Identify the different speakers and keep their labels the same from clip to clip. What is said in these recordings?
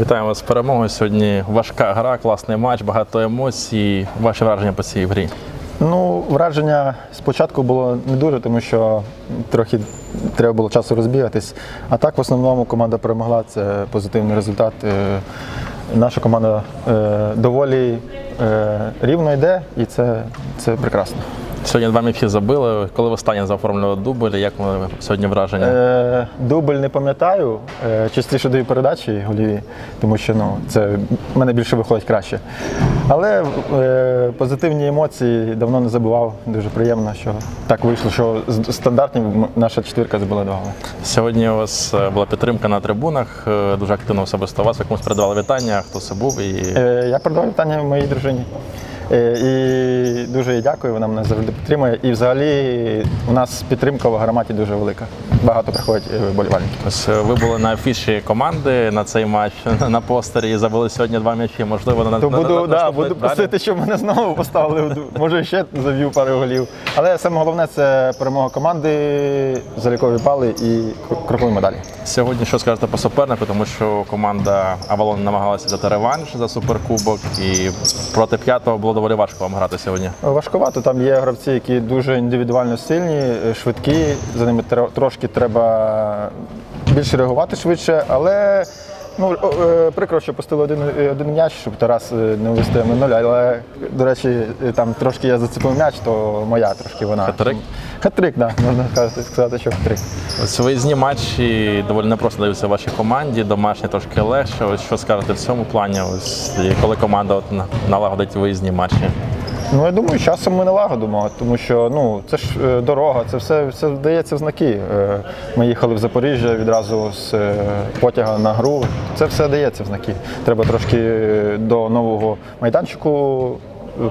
Speaker 1: Вітаємо вас з перемогою. Сьогодні важка гра, класний матч, багато емоцій. Ваші враження по цій грі.
Speaker 2: Ну, враження спочатку було не дуже, тому що трохи треба було часу розбігатись. А так, в основному, команда перемогла. Це позитивний результат. Е, Наша команда е, доволі е, рівно йде, і це, це прекрасно.
Speaker 1: Сьогодні два м'ячі забили. Коли ви останнє заоформлювали дубль, як сьогодні враження?
Speaker 2: Е, дубль не пам'ятаю, е, частіше даю передачі голіві, тому що ну, це в мене більше виходить краще. Але е, позитивні емоції давно не забував. Дуже приємно, що так вийшло, що з стандартів наша четвірка забила два голи.
Speaker 1: Сьогодні у вас е, була підтримка на трибунах, е, дуже активно особисто вас. Ви комусь передавали вітання, хто це був і
Speaker 2: Е, я передавав вітання моїй дружині. Е, І дуже їй дякую, вона мене завжди підтримує. І взагалі у нас підтримка в гарматі дуже велика. Багато приходять е, вболівальників.
Speaker 1: ось е, ви були на афіші команди на цей матч на постері і забили сьогодні два м'ячі. Можливо, на
Speaker 2: То
Speaker 1: на-
Speaker 2: буду,
Speaker 1: на-
Speaker 2: да, буду просити, щоб мене знову поставили. Може, ще заб'ю пару голів. Але саме головне це перемога команди, залікові бали і кр- крокові медалі.
Speaker 1: Сьогодні що скажете по супернику, тому що команда Авалон намагалася взяти реванш за суперкубок, і проти п'ятого було доволі важко вам грати сьогодні.
Speaker 2: Важкувато. Там є гравці, які дуже індивідуально сильні, швидкі. За ними трошки треба більше реагувати швидше, але. Ну, е, прикро, що пустили один, е, один м'яч, щоб Тарас е, не вистояв на нуль. Але, до речі, там трошки я зацепив м'яч, то моя трошки вона.
Speaker 1: Хет-трик?
Speaker 2: Хет-трик, так, можна сказати, що хет-трик.
Speaker 1: Ось виїзні матчі доволі непросто даються вашій команді, домашні трошки легше. Ось що скажете в цьому плані? Ось коли команда от налагодить виїзні матчі.
Speaker 2: Ну, я думаю, часом ми налагодимо, тому що ну, це ж е, дорога, це все, все вдається в знаки. Е, Ми їхали в Запоріжжя відразу з е, потяга на гру. Це все дається в знаки. Треба трошки до нового майданчику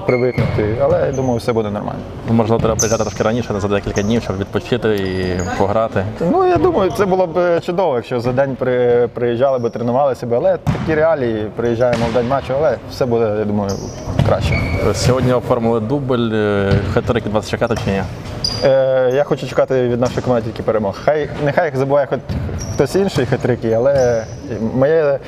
Speaker 2: привикнути, але я думаю, все буде нормально.
Speaker 1: Можливо, треба приїжджати трошки раніше, за декілька днів, щоб відпочити і пограти.
Speaker 2: Ну, я думаю, це було б е, чудово, якщо за день при, приїжджали би, тренувалися б, але такі реалії, приїжджаємо в день матчу, але все буде, я думаю, краще.
Speaker 1: Сьогодні оформили дубль, е, від вас чекати чи ні?
Speaker 2: Е, я хочу чекати від нашої команди тільки перемог. Хай нехай їх забуває хоч хтось інший хитрики, але моє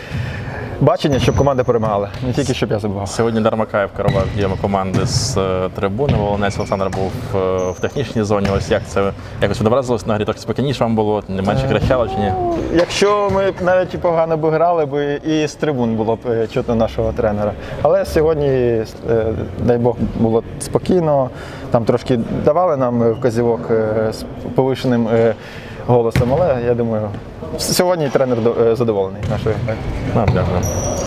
Speaker 2: бачення, щоб команда перемагала, не тільки щоб я забував.
Speaker 1: Сьогодні Дармакаєв керував діями команди з е, трибуни. Волонець Олександр був е, в технічній зоні. Ось як це якось відобразилось на грі, трохи спокійніше вам було, не менше кричало чи ні?
Speaker 2: Якщо ми навіть погано б грали, б і з трибун було б е, чутно нашого тренера. Але сьогодні, е, дай Бог, було спокійно. Там трошки давали нам е, вказівок е, з повишеним е, голосом, але я думаю, сьогодні тренер е, задоволений нашою. грою.
Speaker 1: Дякую.